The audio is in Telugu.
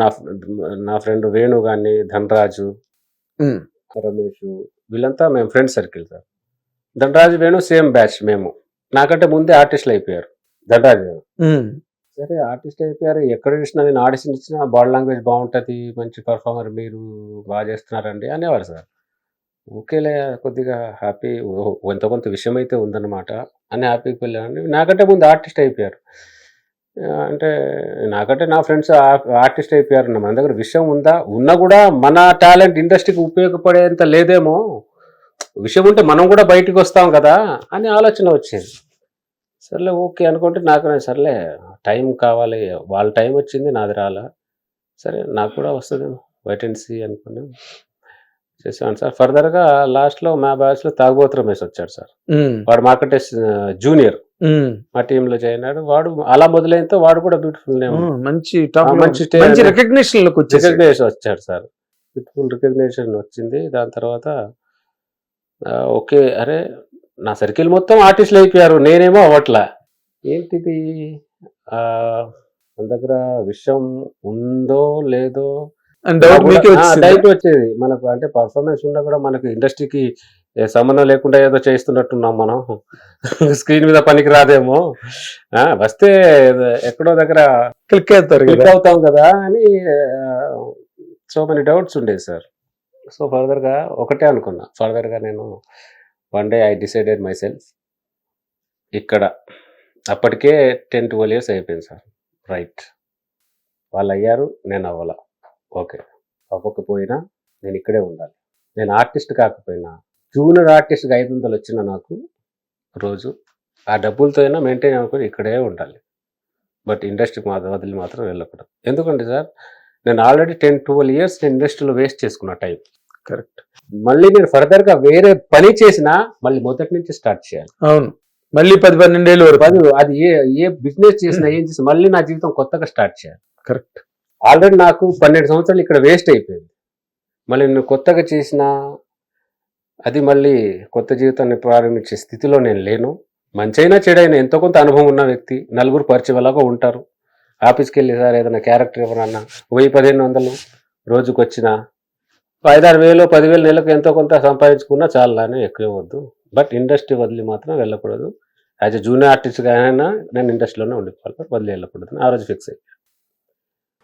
నా నా ఫ్రెండ్ వేణు కానీ ధనరాజు. రమేష్ వీళ్ళంతా మేము friend circle sir. Dhanaraju Venu same batch మేము. నాకంటే ముందే ఆర్టిస్టులు అయిపోయారు. ధనరాజు. వేణు. సరే ఆర్టిస్ట్ అయిపోయారు. ఎక్కడ చూసినా నేను ఆడిషన్ ఇచ్చినా బాడీ లాంగ్వేజ్ బాగుంటుంది మంచి పర్ఫార్మర్ మీరు బాగా చేస్తున్నారండి అనేవారు సార్. ఓకేలే కొద్దిగా హ్యాపీ కొంత కొంత విషయం అయితే ఉందన్నమాట. అని హ్యాపీకి వెళ్ళాను. నాకంటే ముందు ఆర్టిస్ట్ అయిపోయారు. అంటే నాకంటే నా ఫ్రెండ్స్ ఆర్టిస్ట్ అయిపోయారు మన దగ్గర విషయం ఉందా? ఉన్నా కూడా మన టాలెంట్ ఇండస్ట్రీకి ఉపయోగపడేంత లేదేమో. విషయం ఉంటే మనం కూడా బయటికి వస్తాం కదా అని ఆలోచన వచ్చేది. సర్లే ఓకే అనుకుంటే నాకు సర్లే టైం కావాలి. వాళ్ళ టైం వచ్చింది నాది రాలా. సరే నాకు కూడా వస్తుందేమో. వైట్ అండ్ సీ అనుకుని చేసాను సార్. ఫర్దర్గా లాస్ట్లో మా బ్యాచ్లో తాగుబోతు రమేష్ వచ్చాడు సార్. వాడు మాకంటే జూనియర్. మా టీంలో జాయిన్ అయ్యాడు. వాడు అలా మొదలైనతో వాడు కూడా బ్యూటిఫుల్ నేమ్. మంచి టాప్ లో- మంచి మంచి రికగ్నిషన్లోకి రికగ్నేషన్ వచ్చాడు సార్. బ్యూటిఫుల్ రికగ్నేషన్ వచ్చింది. దాని తర్వాత ఓకే అరే నా సర్కిల్ మొత్తం ఆర్టిస్టులు అయిపోయారు. నేనేమో అవట్లా ఏంటిది? మన దగ్గర విషయం ఉందో లేదో డైట్ వచ్చేది. మనకు అంటే పర్ఫార్మెన్స్ ఉన్నా కూడా మనకు ఇండస్ట్రీకి సంబంధం లేకుండా ఏదో చేస్తున్నట్టున్నాం మనం. స్క్రీన్ మీద పనికి రాదేమో. వస్తే ఎక్కడో దగ్గర క్లిక్ అవుతారు క్లిక్ అవుతాం కదా అని సో మెనీ డౌట్స్ ఉండేది సార్. సో ఫర్దర్గా ఒకటే అనుకున్నా. ఫర్దర్గా నేను one day I decided myself ఇక్కడ. అప్పటికే టెన్ ట్వెల్వ్ ఇయర్స్ అయిపోయింది సార్. రైట్ వాళ్ళు అయ్యారు నేను అవ్వాల. ఓకే అవ్వకపోయినా నేను ఇక్కడే ఉండాలి. నేను ఆర్టిస్ట్ కాకపోయినా జూనియర్ ఆర్టిస్ట్కి ఐదు వందలు వచ్చిన నాకు రోజు ఆ డబ్బులతో అయినా మెయింటైన్ అనుకుని ఇక్కడే ఉండాలి. బట్ ఇండస్ట్రీకి మాత్రం వదిలి మాత్రం వెళ్ళకూడదు. ఎందుకంటే సార్ నేను ఆల్రెడీ టెన్ ట్వెల్వ్ ఇయర్స్ నేను ఇండస్ట్రీలో వేస్ట్ చేసుకున్న టైం. కరెక్ట్. మళ్ళీ నేను ఫర్దర్గా వేరే పని చేసినా మళ్ళీ మొదటి నుంచి స్టార్ట్ చేయాలి. అవును. మళ్ళీ పది పన్నెండేళ్ళు వరకు. పది అది ఏ ఏ బిజినెస్ చేసినా ఏం చేసినా మళ్ళీ నా జీవితం కొత్తగా స్టార్ట్ చేయాలి. కరెక్ట్. ఆల్రెడీ నాకు పన్నెండు సంవత్సరాలు ఇక్కడ వేస్ట్ అయిపోయింది. మళ్ళీ నేను కొత్తగా చేసిన అది మళ్ళీ కొత్త జీవితాన్ని ప్రారంభించే స్థితిలో నేను లేను. మంచైనా చెడైనా ఎంతో కొంత అనుభవం ఉన్న వ్యక్తి నలుగురు పరిచయలాగా ఉంటారు. ఆఫీస్కి వెళ్ళి సార్ ఏదైనా క్యారెక్టర్ ఎవరన్నా వెయ్యి పదిహేను వందలు రోజుకు వచ్చిన ఐదారు వేలు పదివేలు నెలకు ఎంతో కొంత సంపాదించుకున్నా చాలానే ఎక్కువ వద్దు బట్ ఇండస్ట్రీ వదిలి మాత్రం వెళ్ళకూడదు. యాజ్ ఎ జూనియర్ ఆర్టిస్ట్గా అయినా నేను ఇండస్ట్రీలోనే ఉండిపోవాలి. వదిలి వెళ్ళకూడదు. ఆ రోజు ఫిక్స్ అయ్యి.